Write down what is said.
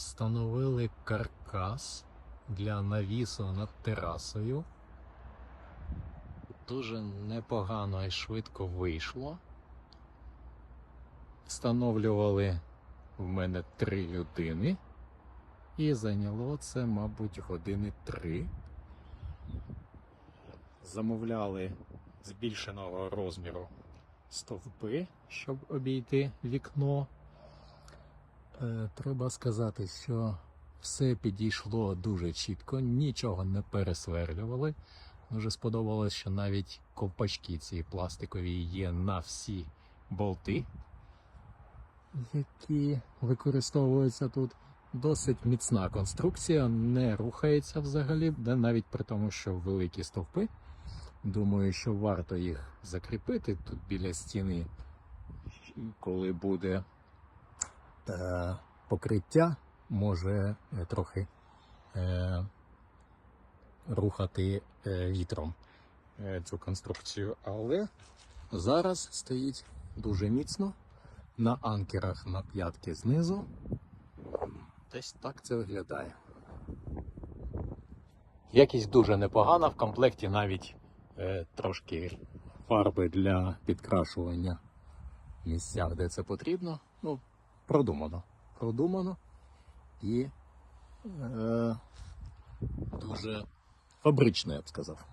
Встановили каркас для навісу над терасою. Дуже непогано і швидко вийшло. Встановлювали в мене три людини. І зайняло це, мабуть, години три. Замовляли збільшеного розміру стовпи, щоб обійти вікно. Е, Треба сказати, що все підійшло дуже чітко, нічого не пересверлювали. Дуже сподобалось, що навіть ковпачки ці пластикові є на всі болти, які використовуються тут. Досить міцна конструкція, не рухається взагалі, навіть при тому, що великі стовпи. Думаю, що варто їх закріпити тут біля стіни, коли буде покриття, може е, трохи е, рухати е, вітром е, цю конструкцію. Але зараз стоїть дуже міцно на анкерах на п'ятки знизу. Десь так це виглядає. Якість дуже непогана, в комплекті навіть е, трошки фарби для підкрашування в місцях, де це потрібно. Ну, продумано. Продумано і е, дуже фабрично, я б сказав.